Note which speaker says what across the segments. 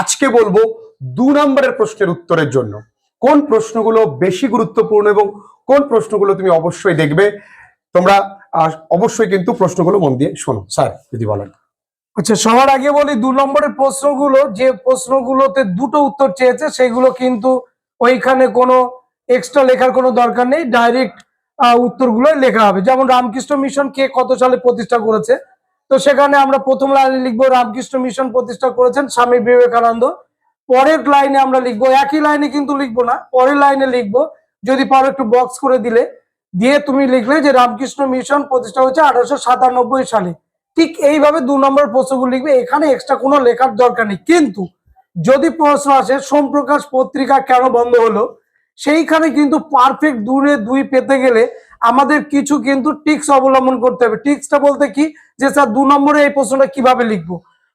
Speaker 1: আজকে বলব দু নম্বরের প্রশ্নের উত্তরের জন্য। কোন প্রশ্নগুলো বেশি গুরুত্বপূর্ণ এবং কোন প্রশ্নগুলো তুমি অবশ্যই দেখবে? তোমরা অবশ্যই কিন্তু প্রশ্নগুলো মন দিয়ে শোনো। স্যার, যদি বলেন।
Speaker 2: আচ্ছা সবার আগে বলি দু নম্বরের প্রশ্নগুলো, যে প্রশ্নগুলোতে দুটো উত্তর চেয়েছে, সেগুলো কিন্তু ওইখানে কোনো এক্সট্রা লেখার কোনো দরকার নেই। ডাইরেক্ট উত্তরগুলো লেখা হবে। যেমন রামকৃষ্ণ মিশন কে কত সালে প্রতিষ্ঠা করেছে? তো সেখানে আমরা প্রথম লাইনে লিখব, রামকৃষ্ণ মিশন প্রতিষ্ঠা করেছেন স্বামী বিবেকানন্দ। পরের লাইনে আমরা লিখব, একই লাইনে কিন্তু লিখব না, পরের লাইনে লিখব। যদি পারো একটু বক্স করে দিলে, দিয়ে তুমি লিখলে যে রামকৃষ্ণ মিশন প্রতিষ্ঠা হয়েছে আঠারোশো সাতানব্বই সালে। ঠিক এইভাবে দু নম্বর প্রশ্নগুলো লিখবে, এখানে এক্সট্রা কোনো লেখার দরকার নেই। কিন্তু যদি প্রশ্ন আসে, সোমপ্রকাশ পত্রিকা কেন বন্ধ হলো, সেইখানে কিন্তু পারফেক্ট দূরে দুই পেতে গেলে আমাদের কিছু কিন্তু টিক্স অবলম্বন করতে হবে। টিক্সটা বলতে কি? যে স্যার, দু নম্বরে এই প্রশ্নটা কীভাবে লিখব?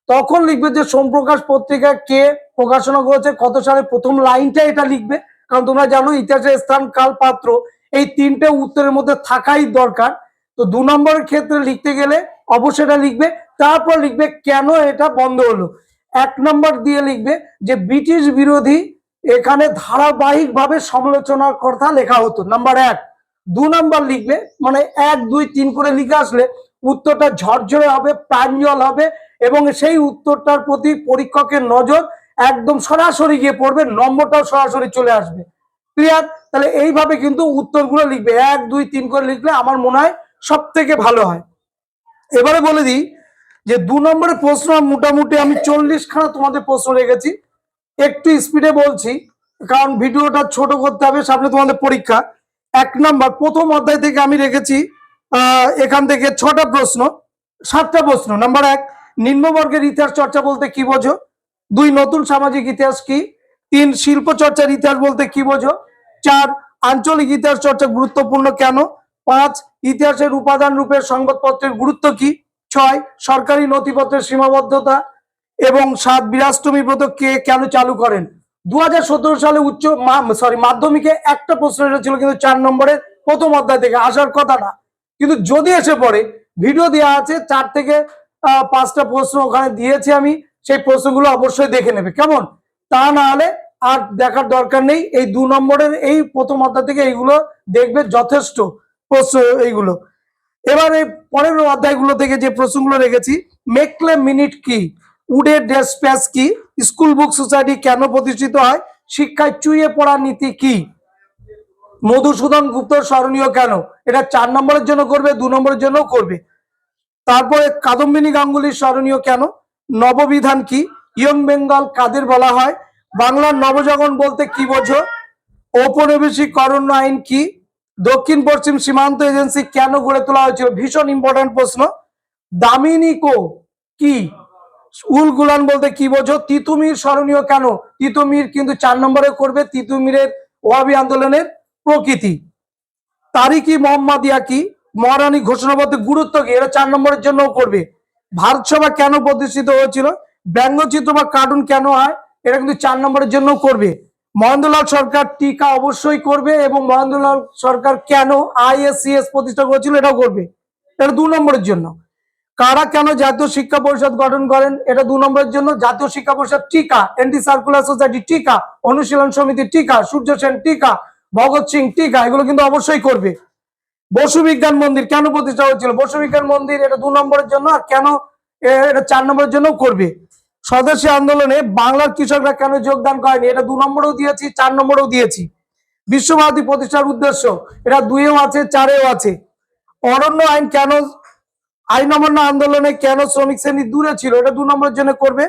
Speaker 2: তখন লিখবে যে সোমপ্রকাশ পত্রিকা কে প্রকাশনা করেছে, কত সালে প্রথম লাইনটা এটা লিখবে। কারণ তোমরা জানো, ইতিহাসের স্থান কাল পাত্র এই তিনটে উত্তরের মধ্যে থাকাই দরকার। তো দু নম্বরের ক্ষেত্রে লিখতে গেলে অবশ্যই এটা লিখবে। তারপর লিখবে, কেন এটা বন্ধ হলো? এক নম্বর দিয়ে লিখবে যে ব্রিটিশ বিরোধী এখানে ধারাবাহিকভাবে সমালোচনার কথা লেখা হতো। নাম্বার এক। দু নম্বর লিখবে মানে এক, দুই, তিন করে লিখে আসলে উত্তরটা ঝরঝরে হবে প্রাঞ্জল হবে এবং সেই উত্তরটার প্রতি পরীক্ষকের নজর একদম সরাসরি গিয়ে পড়বে, নম্বরটাও সরাসরি চলে আসবে। ক্লিয়ার? তাহলে এইভাবে কিন্তু উত্তরগুলো লিখবে, এক, দুই, তিন করে লিখলে আমার মনে হয় সব থেকে ভালো হয়। এবারে বলে দিই যে দু নম্বরের প্রশ্ন মোটামুটি আমি চল্লিশ খানা তোমাদের প্রশ্ন রেখেছি। একটু স্পিডে বলছি, কারণ ভিডিওটা ছোট করতে হবে, সামনে তোমাদের পরীক্ষা। এক নম্বর, প্রথম অধ্যায় থেকে আমি রেখেছি এখান থেকে ছটা প্রশ্ন, সাতটা প্রশ্ন। নাম্বার এক, নিম্নবর্গের ইতিহাস চর্চা বলতে কি বোঝো? দুই, নতুন সামাজিক ইতিহাস কি? তিন, শিল্প চর্চার ইতিহাস বলতে কি বোঝো? চার, আঞ্চলিক ইতিহাস চর্চা গুরুত্বপূর্ণ কেন? পাঁচ, ইতিহাসের উপাদান রূপে সংবাদপত্রের গুরুত্ব কি? ছয়, সরকারি নথিপত্রের সীমাবদ্ধতা। এবং সাত বিরাষ্টমী ব্রত কে কেন চালু করেন? দু হাজার সতেরো সালে উচ্চ সরি মাধ্যমিকে একটা প্রশ্ন এসেছিল কিন্তু চার নম্বরের প্রথম অধ্যায় থেকে আসার কথা না কিন্তু যদি এসে পড়ে ভিডিও দেওয়া আছে, চার থেকে পাঁচটা প্রশ্ন ওখানে দিয়েছি আমি, সেই প্রশ্নগুলো অবশ্যই দেখে নেবে। কেমন? তা না হলে আর দেখার দরকার নেই, এই দু নম্বরের এই প্রথম অধ্যায় থেকে এইগুলো দেখবে যথেষ্ট প্রশ্ন এইগুলো। এবার এই পরের অধ্যায়গুলো থেকে যে প্রশ্নগুলো রেখেছি, মেকলে মিনিট কি? উডে ড্রেস প্যাস কি? স্কুল বুক সোসাইটি কেন প্রতিষ্ঠিত হয়? শিক্ষায় চুইয়ে পড়ার নীতি কি? মধুসূদন গুপ্ত স্মরণীয় কেন? এটা চার নম্বরের জন্য করবে, দু নম্বরের জন্য করবে। তারপরে কাদম্বিনী গাঙ্গুলির স্মরণীয় কেন? নববিধান কি? ইয়ং বেঙ্গল কাদের বলা হয়? বাংলার নবজাগরণ বলতে কি বোঝো? ঔপনিবেশিক করণ্য আইন কি? দক্ষিণ পশ্চিম সীমান্ত এজেন্সি কেন গড়ে তোলা হয়েছিল? ভীষণ ইম্পর্টেন্ট প্রশ্ন। দামিনিকো কি উল গুলান বলতে কি বোঝো? তিতুমির স্মরণীয় কেন? তিতুমির কিন্তু চার নম্বরে করবে, তিতুমিরের ওয়াবি আন্দোলনের প্রকৃতি। তারিকি মোহাম্মদিয়া কি মহারানী ঘোষণাপত্রে গুরুত্ব কি? এটা চার নম্বরের জন্য করবে। ভারত সভা কেন প্রতিষ্ঠিত হয়েছিল? ব্যঙ্গচিত্র বা কার্টুন কেন হয়? এটা কিন্তু চার নম্বরের জন্য করবে। মহেন্দ্রলাল সরকার টিকা অবশ্যই করবে এবং মহেন্দ্রলাল সরকার কেন আইএসসিএস প্রতিষ্ঠা করেছিল এটাও করবে। এটা দু নম্বরের জন্য। কারা কেন জাতীয় শিক্ষা পরিষদ গঠন করেন? এটা দু নম্বরের জন্য। জাতীয় শিক্ষা পরিষদ টিকা এন্টি সার্কুলার সোসাইটি টিকা, অনুশীলন সমিতি টিকা, সূর্য সেন টিকা, ভগৎ সিং টিকা, এগুলো কিন্তু অবশ্যই করবে। বসু বিজ্ঞান মন্দির কেন প্রতিষ্ঠা হয়েছিল? বসু বিজ্ঞান মন্দির এটা দু নম্বরের জন্য আর কেন এটা চার নম্বরের জন্য করবে। স্বদেশী আন্দোলনে বাংলার কৃষকরা কেন যোগদান করেনি? এটা দু নম্বরেও দিয়েছি, চার নম্বরেও দিয়েছি। বিশ্বভারতী প্রতিষ্ঠার উদ্দেশ্য, এটা দুইও আছে, চারেও আছে। অরণ্য আইন কেন আইন অমান্য আন্দোলনে কেন শ্রমিক শ্রেণি দূরে ছিল? এটা দু নম্বরের জন্য করবে।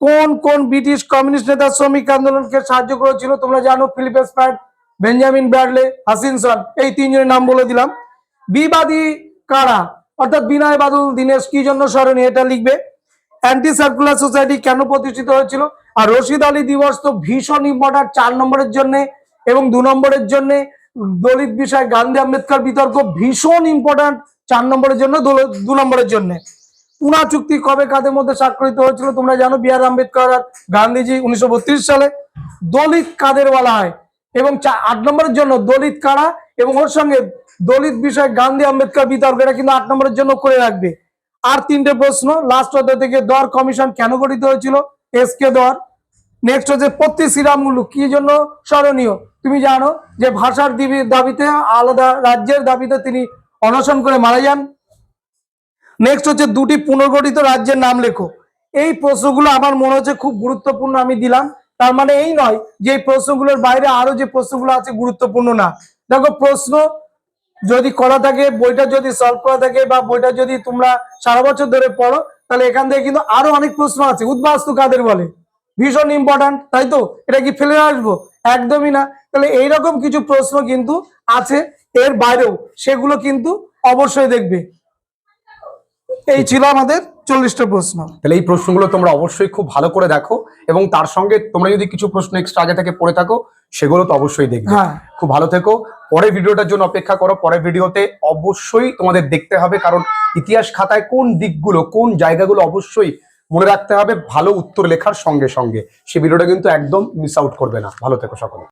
Speaker 2: কোন কোন ব্রিটিশ কমিউনিস্ট নেতা শ্রমিক আন্দোলনকে সাহায্য করেছিল তোমরা জানো? ফিলিপেস প্যাট বেঞ্জামিন ব্র্যাডলে হাসিনসন এই তিনজনের নাম বলে দিলাম। বিবাদী কারা? অর্থাৎ বিনয় বাদল, দীনেশ, কি জন্য স্মরণীয় এটা লিখবে। অ্যান্টি সার্কুলার সোসাইটি কেন প্রতিষ্ঠিত হয়েছিল? আর রশিদ আলী দিবস তো ভীষণ ইম্পর্টেন্ট চার নম্বরের জন্য এবং দু নম্বরের জন্য দলিত বিষয় গান্ধী আম্বেদকর বিতর্ক ভীষণ ইম্পর্টেন্ট চার নম্বরের জন্য, দু নম্বরের জন্য। পুনা চুক্তি কবে কাদের মধ্যে স্বাক্ষরিত হয়েছিল তোমরা জানো, বি আর আম্বেদকর আর গান্ধীজি উনিশশো বত্রিশ সালে। দলিত কাদের বলা হয়? এবং আট নম্বরের জন্য, দলিত কারা? এবং ওর সঙ্গে দলিত বিষয় গান্ধী, আম্বেদকর বিতর্ক, এটা কিন্তু আট নম্বরের জন্য করে রাখবে। আর তিনটে প্রশ্ন লাস্ট অধ্যায় থেকে দর কমিশন কেন গঠিত হয়েছিল? এস কে দর। নেক্সট হচ্ছে পত্তি শ্রীরামুলু কি জন্য স্মরণীয়? তুমি জানো যে ভাষার দিবি- দাবিতে আলাদা রাজ্যের দাবিতে তিনি অনশন করে মারা যান। নেক্সট হচ্ছে দুটি পুনর্গঠিত রাজ্যের নাম লেখো। এই প্রশ্নগুলো আমার মনে হচ্ছে খুব গুরুত্বপূর্ণ আমি দিলাম। তার মানে এই নয় যে এই প্রশ্নগুলোর বাইরে আরও যে প্রশ্নগুলো আছে গুরুত্বপূর্ণ না। দেখো প্রশ্ন যদি করা থাকে, বইটা যদি সলভ করা থাকে বা বইটা যদি তোমরা সারা বছর ধরে পড়ো, তাহলে এখান থেকে কিন্তু আরও অনেক প্রশ্ন আছে। উদ্বাস্তু কাদের বলে? ভীষণ ইম্পর্ট্যান্ট তাই তো? এটা কি ফেলে আসব? একদমই না। তাহলে এইরকম কিছু প্রশ্ন কিন্তু আছে। এর বাইরেও সেগুলো কিন্তু অবশ্যই দেখবে। এই ছিল আমাদের চল্লিশটা প্রশ্ন।
Speaker 1: তাহলে এই প্রশ্নগুলো তোমরা অবশ্যই খুব ভালো করে দেখো এবং তার সঙ্গে তোমরা যদি কিছু প্রশ্ন এক্সট্রা আগে থেকে পড়ে থাকো সেগুলো তো অবশ্যই দেখবে।
Speaker 2: হ্যাঁ।
Speaker 1: খুব ভালো থেকো। পরের ভিডিওটার জন্য অপেক্ষা করো। পরের ভিডিওতে অবশ্যই তোমাদের দেখতে হবে কারণ ইতিহাস খাতায় কোন দিকগুলো কোন জায়গাগুলো অবশ্যই মনে রাখতে হবে। ভালো উত্তর লেখার সঙ্গে সঙ্গে। সে ভিডিওটা কিন্তু একদম মিস আউট করবে না। ভালো থেকো সকলে।